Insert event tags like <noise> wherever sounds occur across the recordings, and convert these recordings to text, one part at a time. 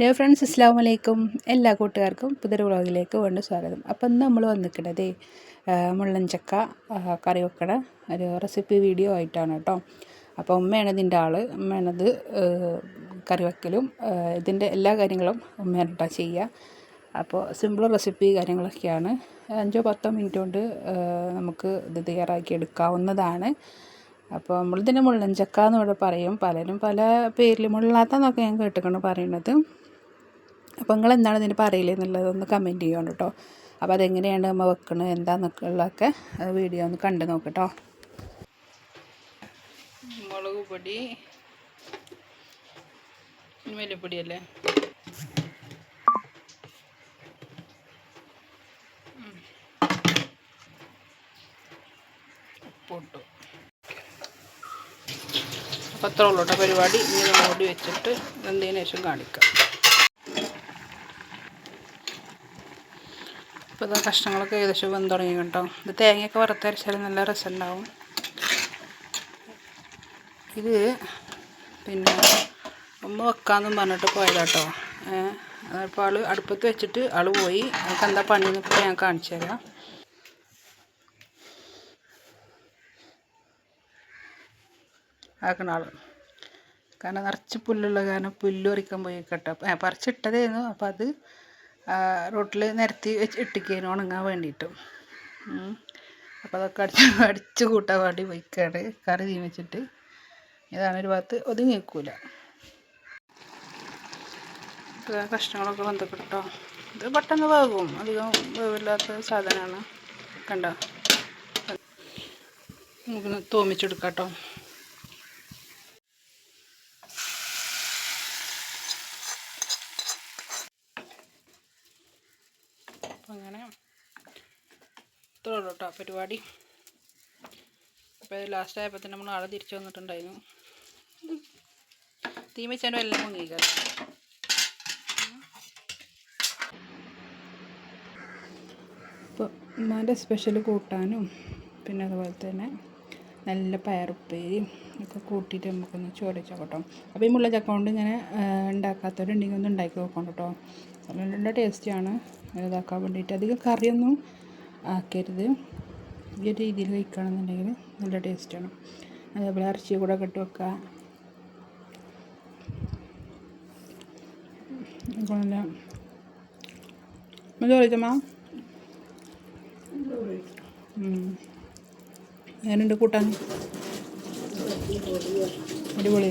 Day friends അസ്സാം വലൈക്കും എല്ലാ കൂട്ടുകാർക്കും പുതിയൊരു വ്ളോഗിലേക്ക് വേണ്ട സ്വാഗതം. അപ്പം ഇന്ന് നമ്മൾ വന്നിരിക്കുന്നത് മുള്ളൻചക്ക കറി വെക്കണ ഒരു റെസിപ്പി വീഡിയോ ആയിട്ടാണ് കേട്ടോ. അപ്പോൾ ഉമ്മയാണ് ഇതിന്റെ ആൾ ഉമ്മയാണത് കറി വെക്കലും ഇതിന്റെ എല്ലാ കാര്യങ്ങളും ഉമ്മയാണ് ചെയ്യുക. അപ്പോൾ സിമ്പിൾ റെസിപ്പി കാര്യങ്ങളൊക്കെയാണ്. അഞ്ചോ പത്തോ മിനിറ്റ് കൊണ്ട് നമുക്ക് ഇത് തയ്യാറാക്കി എടുക്കാവുന്നതാണ്. അപ്പോൾ നമ്മളിതിനെ മുള്ളൻചക്ക എന്ന് ഇവിടെ പറയും. പലരും പല പേരിൽ മുള്ളാത്തെന്നൊക്കെ ഞാൻ കേട്ടിട്ടുണ്ട് പറയുന്നത്. അപ്പോൾ നിങ്ങൾ എന്താണ് ഇതിന് പറയില്ല എന്നുള്ളത് ഒന്ന് കമന്റ് ചെയ്യണം കേട്ടോ. അപ്പോൾ അതെങ്ങനെയാണ് നമ്മൾ വെക്കുന്നത് എന്താണെന്നൊക്കെയുള്ളതൊക്കെ വീഡിയോ ഒന്ന് കണ്ടു നോക്കട്ടോ മുളക് പൊടി മല്ലിപ്പൊടിയല്ലേ ഉപ്പിട്ടു. അപ്പോൾ അത്ര ഉള്ളൂട്ടോ പരിപാടി. ഇങ്ങനെ മൂടി വെച്ചിട്ട് എന്തിനു ശേഷം കാണിക്കാം. ഇപ്പോൾ ഇതാ കഷ്ണങ്ങളൊക്കെ ഏകദേശം വന്ന് തുടങ്ങി കേട്ടോ. ഇത് തേങ്ങയൊക്കെ വറുത്തരച്ചാൽ നല്ല രസമുണ്ടാവും. ഇത് പിന്നെ ഒന്ന് വെക്കാമെന്നും പറഞ്ഞിട്ട് പോയതാട്ടോ. അപ്പോൾ ആൾ അടുപ്പത്ത് വെച്ചിട്ട് ആൾ പോയി. നമുക്ക് എന്താ പണി എന്നൊക്കെ ഞാൻ കാണിച്ചു തരാം. ആക്കണ ആൾ കാരണം നിറച്ച് പുല്ലുള്ള കാരണം പുല്ല് പറിക്കാൻ പോയി കേട്ടോ പറിച്ചിട്ടതായിരുന്നു അപ്പോൾ അത് റോട്ടിൽ നിരത്തി വെച്ച് ഇട്ടിക്കേനു ഉണങ്ങാൻ വേണ്ടിയിട്ടും അപ്പോൾ അതൊക്കെ അടിച്ച് <laughs> അടിച്ച് കൂട്ടാൻ വേണ്ടി വയ്ക്കാണ്. കറി തീ വെച്ചിട്ട്. ഇതാണ് ഒരു ഭാഗത്ത് ഒതുങ്ങി വെക്കൂല കഷ്ണങ്ങളൊക്കെ ബന്ധപ്പെട്ടോ? ഇത് പെട്ടെന്ന് വേകും അധികം വേവില്ലാത്ത സാധനമാണ്. കണ്ടോ? നമുക്കൊന്ന് തോമിച്ചെടുക്കാം കേട്ടോ അപ്പം അങ്ങനെ ഇത്രേ ഉള്ളൂ കേട്ടോ പരിപാടി അപ്പോൾ ലാസ്റ്റ് ആയപ്പോൾ തന്നെ നമ്മൾ ആളെ തിരിച്ചു വന്നിട്ടുണ്ടായിരുന്നു. തീ വെച്ചാലും എല്ലാം മുങ്ങിക്കാറ് അപ്പോൾ ഉമ്മാന്റെ സ്പെഷ്യൽ കൂട്ടാനും പിന്നെ അതുപോലെ തന്നെ നല്ല പയറുപ്പേരിയും ഒക്കെ കൂട്ടിയിട്ട് നമുക്കൊന്ന് ചോദിച്ചു കേട്ടോ അപ്പോൾ ഈ മുള്ള ചക്ക കൊണ്ട് ഇങ്ങനെ ഉണ്ടാക്കാത്തവരുണ്ടെങ്കിൽ ഒന്ന് ഉണ്ടാക്കി നോക്കണം കേട്ടോ നല്ല ടേസ്റ്റിയാണ് ഇതാക്കാൻ വേണ്ടിയിട്ട്. അധികം കറിയൊന്നും ആക്കരുത്. ഈ ഒരു രീതിയിൽ കഴിക്കുകയാണെന്നുണ്ടെങ്കിൽ നല്ല ടേസ്റ്റാണ്. അതേപോലെ ഇറച്ചി കൂടെ കെട്ടി വെക്കുക. ഞാനുണ്ട് കൂട്ടാൻ? അടിപൊളി.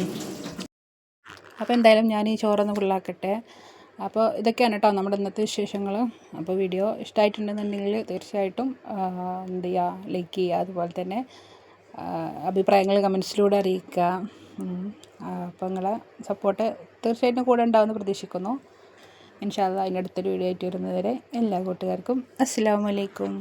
അപ്പോൾ എന്തായാലും ഞാൻ ഈ ചോറൊന്ന് ഫുള്ളാക്കട്ടെ അപ്പോൾ ഇതൊക്കെയാണ് കേട്ടോ നമ്മുടെ ഇന്നത്തെ വിശേഷങ്ങൾ അപ്പോൾ വീഡിയോ ഇഷ്ടമായിട്ടുണ്ടെന്നുണ്ടെങ്കിൽ തീർച്ചയായിട്ടും എന്ത് ചെയ്യുക ലൈക്ക് ചെയ്യുക അതുപോലെ തന്നെ അഭിപ്രായങ്ങൾ കമൻസിലൂടെ അറിയിക്കുക. അപ്പോൾ നിങ്ങളെ സപ്പോർട്ട് തീർച്ചയായിട്ടും കൂടെ ഉണ്ടാവുമെന്ന് പ്രതീക്ഷിക്കുന്നു. ഇൻഷാല്ല അതിന്റെ അടുത്തൊരു വീഡിയോ ആയിട്ട് വരുന്നതുവരെ എല്ലാ കൂട്ടുകാർക്കും അസ്സാം വലൈക്കും